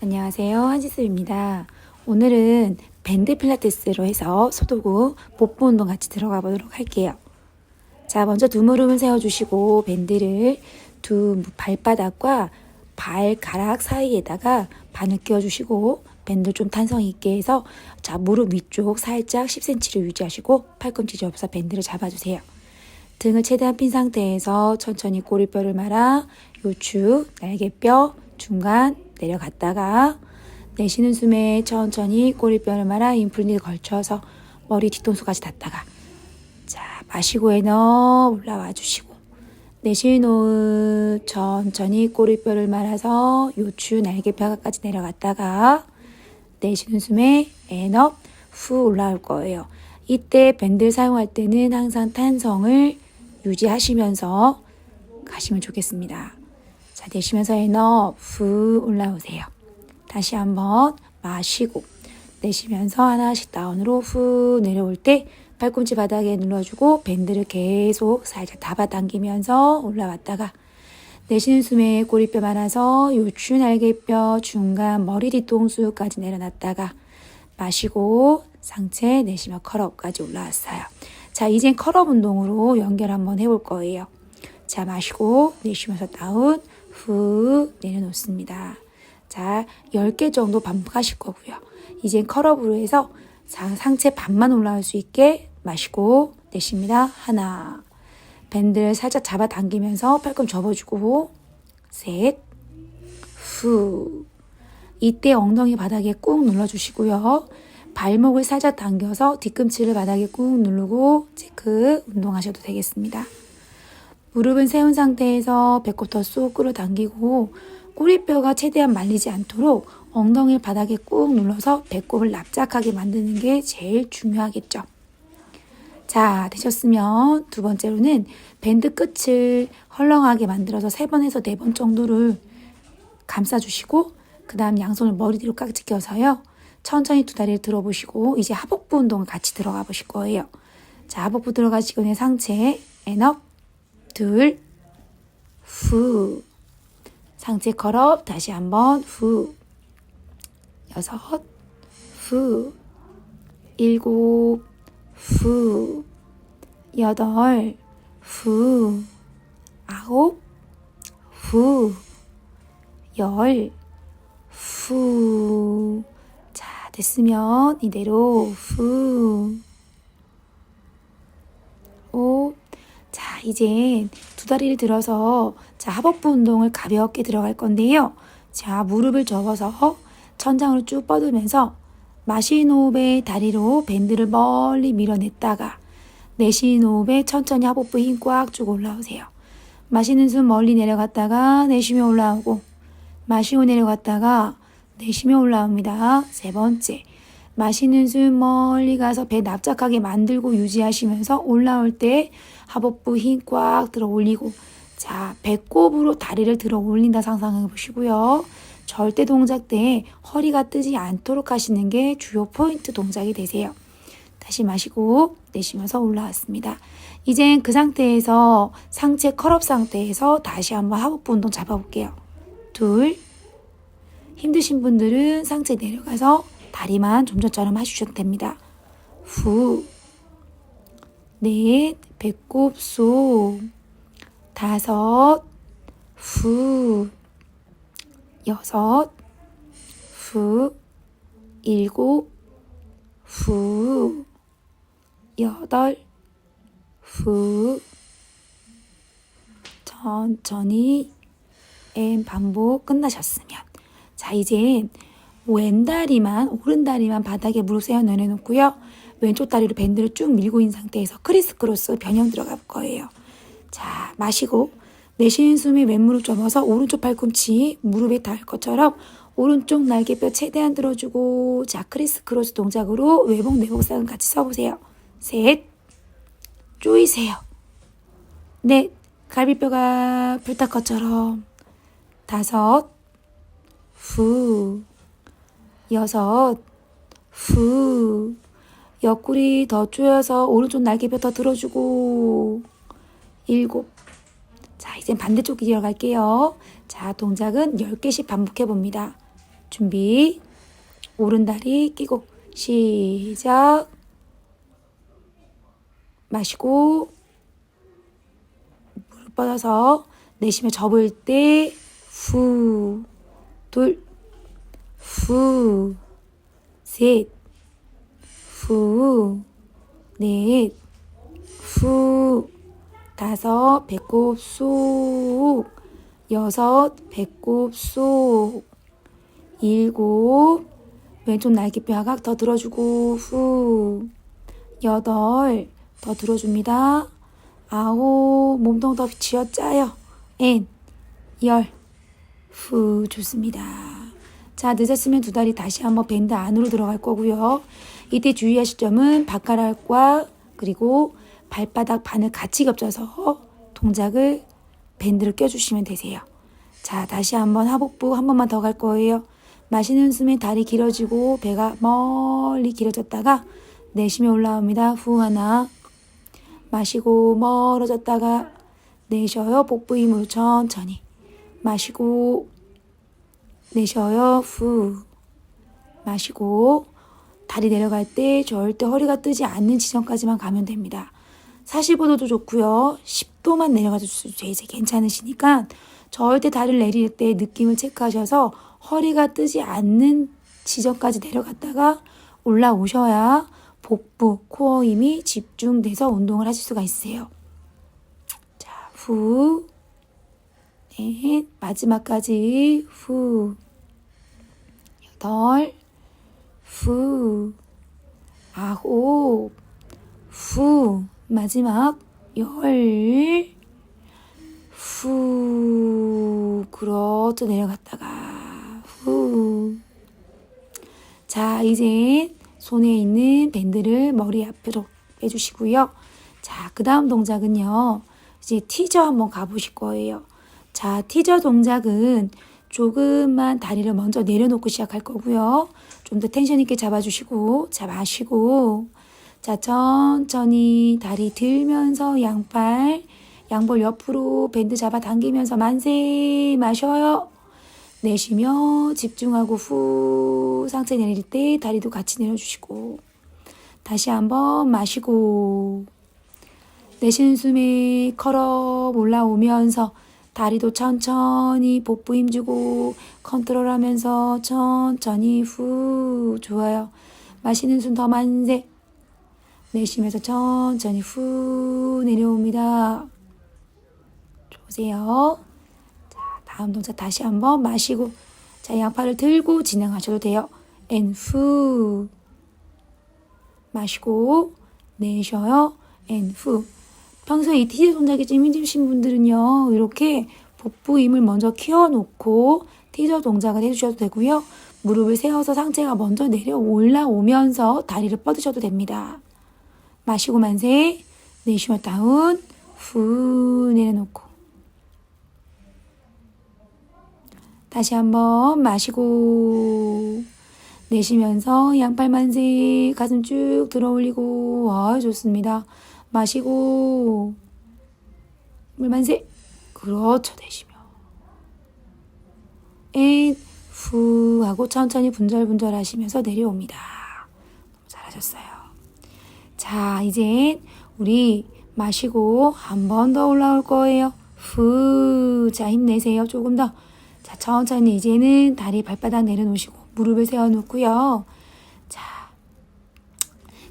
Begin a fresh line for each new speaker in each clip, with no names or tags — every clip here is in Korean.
안녕하세요. 한지수입니다. 오늘은 밴드 필라테스로 해서 소도구 복부 운동 같이 들어가 보도록 할게요. 자, 먼저 두 무릎을 세워주시고 밴드를 두 발바닥과 발가락 사이에다가 바늘 끼워주시고 밴드 좀 탄성 있게 해서 자 무릎 위쪽 살짝 10cm를 유지하시고 팔꿈치 접어서 밴드를 잡아주세요. 등을 최대한 핀 상태에서 천천히 꼬리뼈를 말아 요추, 날개뼈, 중간 내려갔다가 내쉬는 숨에 천천히 꼬리뼈를 말아 인플니를 걸쳐서 머리 뒤통수까지 닿다가 자 마시고 에너 올라와 주시고 내쉬는 호흡 천천히 꼬리뼈를 말아서 요추 날개뼈까지 내려갔다가 내쉬는 숨에 엔업 후 올라올 거예요. 이때 밴드를 사용할 때는 항상 탄성을 유지하시면서 가시면 좋겠습니다. 자, 내쉬면서 엔업 후 올라오세요. 다시 한번 마시고 내쉬면서 하나씩 다운으로 후 내려올 때 팔꿈치 바닥에 눌러주고 밴드를 계속 살짝 잡아당기면서 올라왔다가 내쉬는 숨에 꼬리뼈 말아서 요추 날개뼈 중간 머리 뒤통수까지 내려놨다가 마시고 상체 내쉬며 컬업까지 올라왔어요. 자 이젠 컬업 운동으로 연결 한번 해볼 거예요. 자 마시고 내쉬면서 다운 후 내려놓습니다. 자 10개 정도 반복하실 거고요. 이젠 컬업으로 해서 자, 상체 반만 올라올 수 있게 마시고 내쉽니다. 하나 밴드를 살짝 잡아당기면서 팔꿈 접어주고 셋, 후. 이때 엉덩이 바닥에 꾹 눌러주시고요. 발목을 살짝 당겨서 뒤꿈치를 바닥에 꾹 누르고 체크 운동하셔도 되겠습니다. 무릎은 세운 상태에서 배꼽 쏙 끌어당기고 꼬리뼈가 최대한 말리지 않도록 엉덩이를 바닥에 꾹 눌러서 배꼽을 납작하게 만드는 게 제일 중요하겠죠. 자, 되셨으면 두 번째로는 밴드 끝을 헐렁하게 만들어서 세 번에서 네 번 정도를 감싸주시고 그 다음 양손을 머리 뒤로 깍지 껴서요. 천천히 두 다리를 들어보시고 이제 하복부 운동을 같이 들어가 보실 거예요. 자, 하복부 들어가시고 내 상체 앤업 둘 후. 상체 컬업 다시 한번 후. 여섯 후. 일곱 후. 여덟 후. 아홉 후. 열 후. 자, 됐으면 이대로 후. 오. 자, 이제 두 다리를 들어서 자, 하복부 운동을 가볍게 들어갈 건데요. 자, 무릎을 접어서 천장으로 쭉 뻗으면서 마시는 호흡에 다리로 밴드를 멀리 밀어냈다가 내쉬는 호흡에 천천히 하복부 힘꽉쭉 올라오세요. 마시는 숨 멀리 내려갔다가 내쉬며 올라오고 마시고 내려갔다가 내쉬며 올라옵니다. 세 번째. 마시는 숨 멀리 가서 배 납작하게 만들고 유지하시면서 올라올 때 하복부 힘 꽉 들어 올리고 자 배꼽으로 다리를 들어 올린다 상상해 보시고요. 절대 동작 때 허리가 뜨지 않도록 하시는 게 주요 포인트 동작이 되세요. 다시 마시고 내쉬면서 올라왔습니다. 이젠 그 상태에서 상체 컬업 상태에서 다시 한번 하복부 운동 잡아볼게요. 둘 힘드신 분들은 상체 내려가서 다리만 좀 전처럼 해주셔도 됩니다. 후, 넷, 배꼽 속, 다섯, 후, 여섯, 후, 일곱, 후, 여덟, 후, 천천히 앤 반복 끝나셨으면. 자 이젠 왼다리만 오른다리만 바닥에 무릎 세워 내려놓고요 왼쪽 다리로 밴드를 쭉 밀고 있는 상태에서 크리스 크로스 변형 들어갈 거예요. 자 마시고 내쉬는 숨에 왼무릎 접어서 오른쪽 팔꿈치 무릎에 닿을 것처럼 오른쪽 날개뼈 최대한 들어주고 자 크리스 크로스 동작으로 외복 내복상은 같이 써보세요. 셋 쪼이세요. 넷 갈비뼈가 불탈 것처럼. 다섯 후. 여섯 후 옆구리 더 조여서 오른쪽 날개뼈 더 들어주고 일곱 자 이젠 반대쪽 이어갈게요 자 동작은 10개씩 반복해 봅니다 준비. 오른 다리 끼고 시작. 마시고 물 뻗어서 내쉬며 접을 때 후, 둘, 후, 셋, 후, 넷, 후, 다섯, 배꼽 쏙, 여섯, 배꼽 쏙, 일곱, 왼쪽 날개뼈 하각 더 들어주고, 후, 여덟, 더 들어줍니다. 아홉, 몸통 더 쥐어짜요. 엔, 열, 후, 좋습니다. 자, 늦었으면 두 다리 다시 한번 밴드 안으로 들어갈 거고요. 이때 주의하실 점은 발가락과 그리고 발바닥 반을 같이 겹쳐서 동작을 밴드를 껴주시면 되세요. 자, 다시 한번 하복부 한 번만 더 갈 거예요. 마시는 숨에 다리 길어지고 배가 멀리 길어졌다가 내쉬며 올라옵니다. 후 하나. 마시고 멀어졌다가 내쉬어요. 복부 힘으로 천천히. 마시고 내쉬어요. 후. 마시고 다리 내려갈 때 절대 허리가 뜨지 않는 지점까지만 가면 됩니다. 45도도 좋고요. 10도만 내려가도 이제 괜찮으시니까 절대 다리를 내릴 때 느낌을 체크하셔서 허리가 뜨지 않는 지점까지 내려갔다가 올라오셔야 복부, 코어 힘이 집중돼서 운동을 하실 수가 있어요. 자, 후. 넷, 마지막까지 후. 여덟, 후. 아홉, 후. 마지막 열, 후. 그렇죠. 내려갔다가 후. 자, 이제 손에 있는 밴드를 머리 앞으로 빼주시고요. 자, 그 다음 동작은요. 이제 티저 한번 가보실 거예요. 자, 티저 동작은 조금만 다리를 먼저 내려놓고 시작할 거고요. 좀 더 텐션 있게 잡아주시고, 자, 마시고, 자, 천천히 다리 들면서 양발, 양볼 옆으로 밴드 잡아 당기면서 만세 마셔요. 내쉬며 집중하고 후 상체 내릴 때 다리도 같이 내려주시고 다시 한번 마시고 내쉬는 숨에 컬업 올라오면서 다리도 천천히 복부 힘주고 컨트롤하면서 천천히 후 좋아요 마시는 숨 더 만세 내쉬면서 천천히 후 내려옵니다 좋으세요 다음 동작 다시 한번 마시고 자 양팔을 들고 진행하셔도 돼요. 앤 후. 마시고 내쉬어요. 앤 후. 평소에 이 티저 동작이 좀 힘드신 분들은요. 이렇게 복부 힘을 먼저 키워놓고 티저 동작을 해주셔도 되고요. 무릎을 세워서 상체가 먼저 내려 올라오면서 다리를 뻗으셔도 됩니다. 마시고 만세. 내쉬며 다운. 후 내려놓고 다시 한번 마시고 내쉬면서 양팔 만세 가슴 쭉 들어 올리고 아 좋습니다. 마시고 물 만세 그렇죠 내쉬며 앤후 하고 천천히 분절분절 하시면서 내려옵니다. 잘하셨어요. 자 이제 우리 마시고 한 번 더 올라올 거예요. 후, 자 힘내세요. 조금 더. 자, 천천히 이제는 다리 발바닥 내려놓으시고 무릎을 세워놓고요.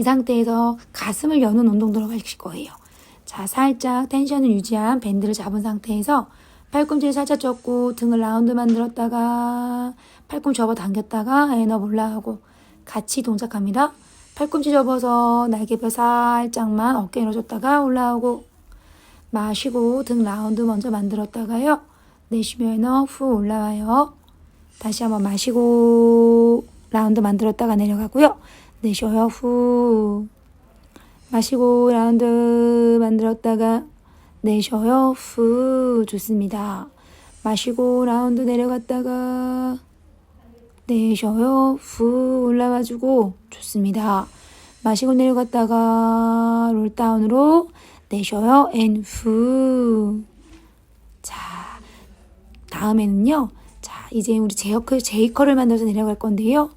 자, 이 상태에서 가슴을 여는 운동 들어가실 거예요. 자, 살짝 텐션을 유지한 밴드를 잡은 상태에서 팔꿈치를 살짝 접고 등을 라운드 만들었다가 팔꿈치 접어 당겼다가 에너 올라가고 같이 동작합니다. 팔꿈치 접어서 날개뼈 살짝만 어깨 늘어줬다가 올라오고 마시고 등 라운드 먼저 만들었다가요. 내쉬면 후 올라와요. 다시 한번 마시고 라운드 만들었다가 내려가고요. 내쉬어요. 후. 마시고 라운드 만들었다가 내쉬어요. 후. 좋습니다. 마시고 라운드 내려갔다가 내쉬어요. 후 올라와주고 좋습니다. 마시고 내려갔다가 롤다운으로 내쉬어요. 앤 후. 자, 다음에는요. 자, 이제 우리 제이커, 제이커를 만들어서 내려갈 건데요.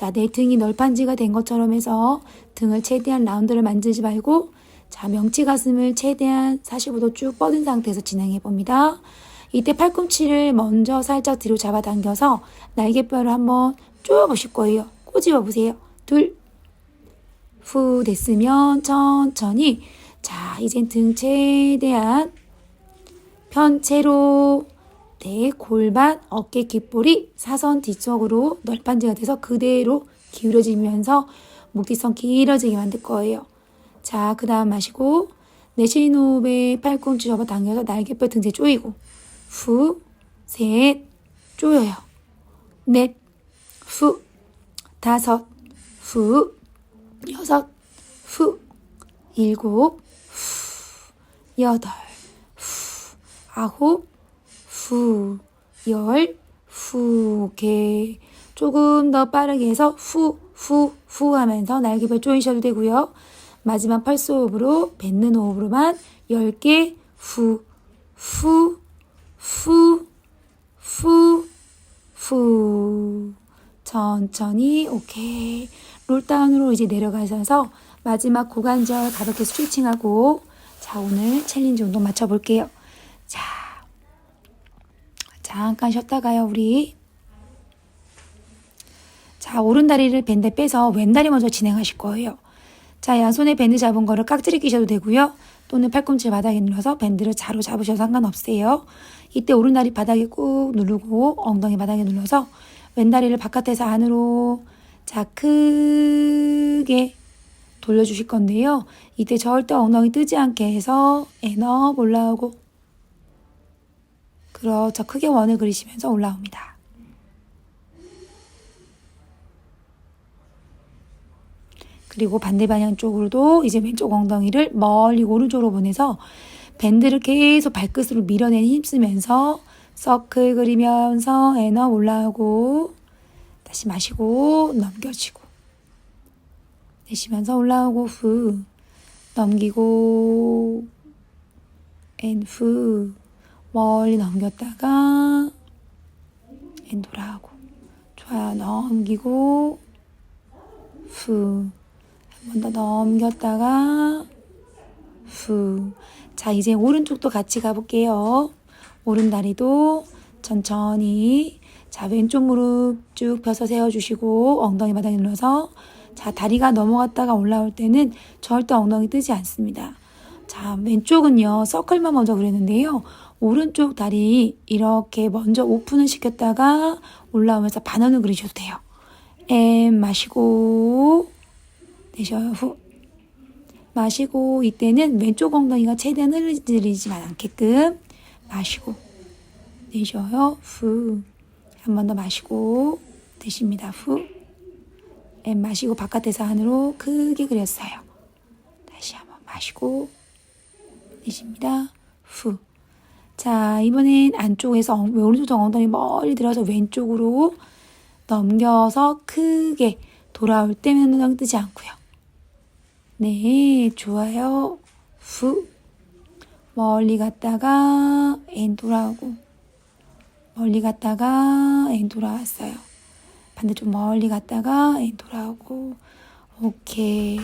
자, 내 등이 널판지가 된 것처럼 해서 등을 최대한 라운드를 만들지 말고 자, 명치 가슴을 최대한 45도 쭉 뻗은 상태에서 진행해 봅니다. 이때 팔꿈치를 먼저 살짝 뒤로 잡아당겨서 날개뼈를 한번 쪼여보실 거예요. 꼬집어 보세요. 둘, 후 됐으면 천천히 자, 이젠 등 최대한 편체로 네, 골반, 어깨 귓볼이 사선 뒤쪽으로 널판지가 돼서 그대로 기울어지면서 목 뒤선 길어지게 만들 거예요. 자, 그 다음 마시고 내쉬는 호흡에 팔꿈치 접어 당겨서 날개뼈 등재 조이고 후, 셋, 조여요. 넷, 후, 다섯, 후, 여섯, 후, 일곱, 후, 여덟, 후, 아홉, 후, 열, 후, 오케이. 조금 더 빠르게 해서 후, 후, 후 하면서 날개뼈 조이셔도 되고요. 마지막 펄스 호흡으로 뱉는 호흡으로만 10개 후, 후, 후, 후, 후. 천천히 오케이. 롤다운으로 이제 내려가셔서 마지막 고관절 가볍게 스트레칭하고 자 오늘 챌린지 운동 맞춰볼게요. 자 잠깐 쉬었다가요 우리 자 오른 다리를 밴드 빼서 왼 다리 먼저 진행하실 거예요. 자 양손에 밴드 잡은 거를 깍지를 끼셔도 되고요. 또는 팔꿈치 바닥에 눌러서 밴드를 자로 잡으셔도 상관없어요. 이때 오른 다리 바닥에 꾹 누르고 엉덩이 바닥에 눌러서 왼 다리를 바깥에서 안으로 자 크게 돌려주실 건데요. 이때 절대 엉덩이 뜨지 않게 해서 에너 올라오고 그렇죠. 크게 원을 그리시면서 올라옵니다. 그리고 반대 방향 쪽으로도 이제 왼쪽 엉덩이를 멀리 오른쪽으로 보내서 밴드를 계속 발끝으로 밀어내는 힘쓰면서 서클 그리면서 에너 올라오고 다시 마시고 넘겨지고 내쉬면서 올라오고 후 넘기고 앤후 멀리 넘겼다가 앤 돌아오고 좋아요 넘기고 후 한 번 더 넘겼다가 후. 자, 이제 오른쪽도 같이 가볼게요. 오른 다리도 천천히. 자, 왼쪽 무릎 쭉 펴서 세워주시고, 엉덩이 바닥에 눌러서. 자, 다리가 넘어갔다가 올라올 때는 절대 엉덩이 뜨지 않습니다. 자, 왼쪽은요, 서클만 먼저 그랬는데요. 오른쪽 다리 이렇게 먼저 오픈을 시켰다가 올라오면서 반원을 그리셔도 돼요. 엠 마시고, 내쉬어요. 후. 마시고 이때는 왼쪽 엉덩이가 최대한 흘리지만 않게끔 마시고 내쉬어요. 후. 한 번 더 마시고 드십니다. 후. 엠 마시고 바깥에서 안으로 크게 그렸어요. 다시 한번 마시고 내쉽니다. 후. 자, 이번엔 안쪽에서 엉- 오른쪽 엉덩이 멀리 들어서 왼쪽으로 넘겨서 크게 돌아올 때면 엉덩이 뜨지 않고요. 네, 좋아요. 후. 멀리 갔다가 엔 돌아오고 멀리 갔다가 엔 돌아왔어요. 반대쪽 멀리 갔다가 엔 돌아오고 오케이.